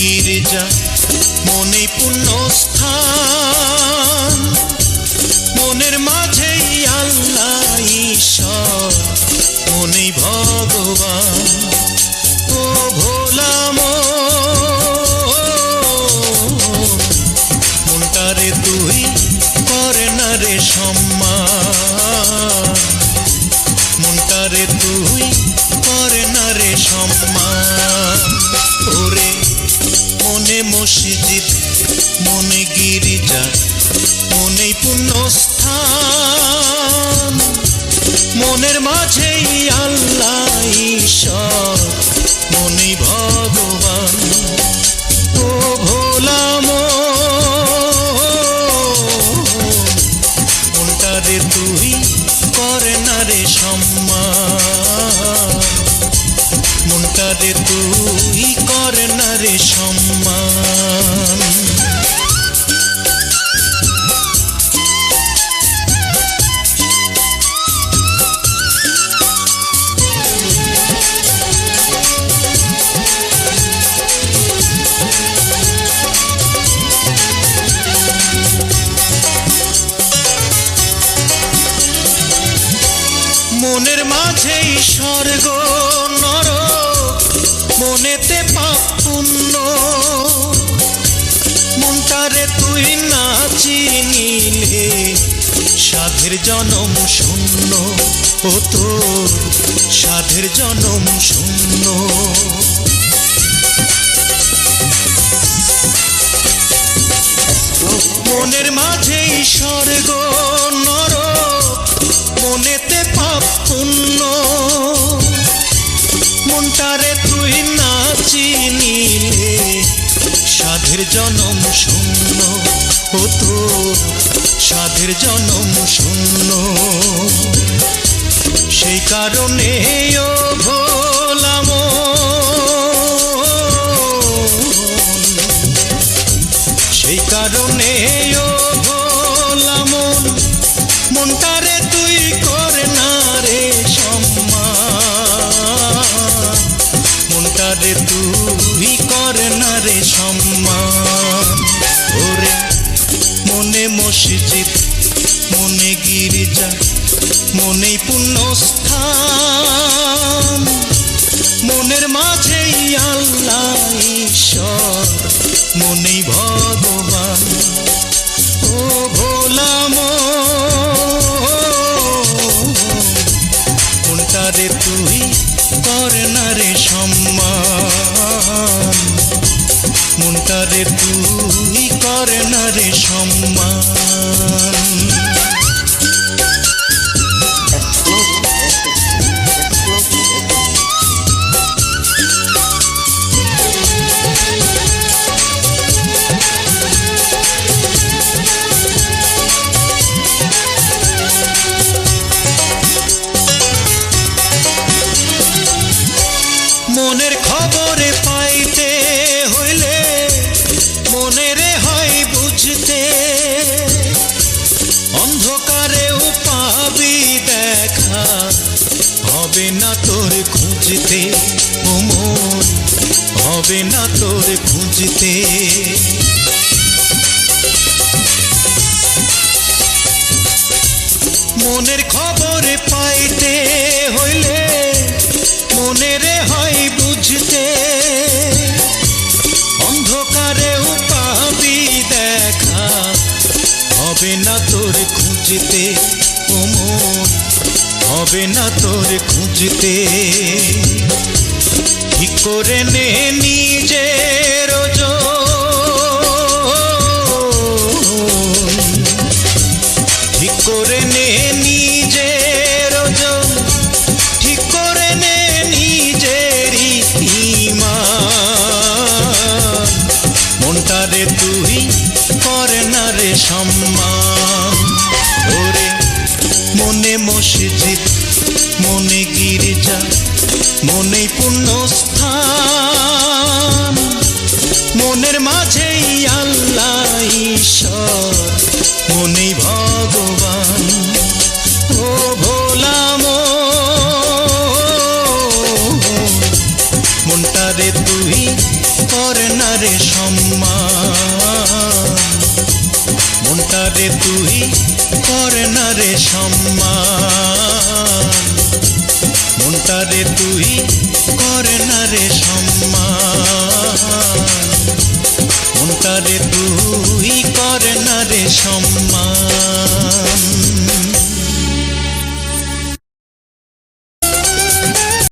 গিরিজা মনে পুণ্য স্থান মনের মাঝেই আল্লাহ ঈশ্বর। মনেই ভগবান। ও ভোলাম মনটারে তুই, করে না রে সম্মান। মনটারে তুই, করে না রে সম্মান। পুণ্যস্থান মনের মাঝেই আল্লাহ ঈশ্বর মনেই ভগবান। ও ভোলাম মনটারে তুই করে না রে সম্মান। মনটারে তুই করে না রে সম্মান। মনের মাঝেই স্বর্গ নর মনেতে পাপ পুণ্য। মনটারে তুই না চিনিলে সাধের জনম শূন্য, ও তোর সাধের জনম শূন্য। মনের মাঝেই স্বর্গ নর মনেতে পাপ পুণ্য। মনটারে তুই না চিনিলে সাধের জনম শূন্য। ও সাধের জনম শূন্য। সেই কারণে ও ভোলাম সেই কারণে ও ভোলাম মনটারে তুই করে না রে সম্মান। মনটারে তুই করে না রে সম্মান। ওরে মনে মসজিদ, মনে গিরিজা, মনেই পুণ্যস্থান। মনের মাঝেই আল্লাহ ঈশ্বর, মনেই ভগবান। খুঁজতে মন হবে না তোর খুঁজতে। মনের খবরে পাইতে হইলে মনেরে হয় বুঝতে। অন্ধকারেও পাবি দেখা হবে না তোর খুঁজতে মন হবে না তোর খুঁজতে। ঠিক করে নে নিজের ঠিক করে নে নিজের ঠিক করে নে নিজেরই মনটারে তুই করে না রে সম্মান। মনে মসজিদ, মনে গির্জা, মনে পুণ্যস্থান। মনের মাঝেই আল্লাহ ঈশ্বর মনেই ভগবান। ও ভোলাম মনটারে তুই কর না রে সম্মান। মনটারে তুই কর না রে সম্মান। মনটারে তুই করে না রে সম্মান। মনটারে তুই করে না রে সম্মান।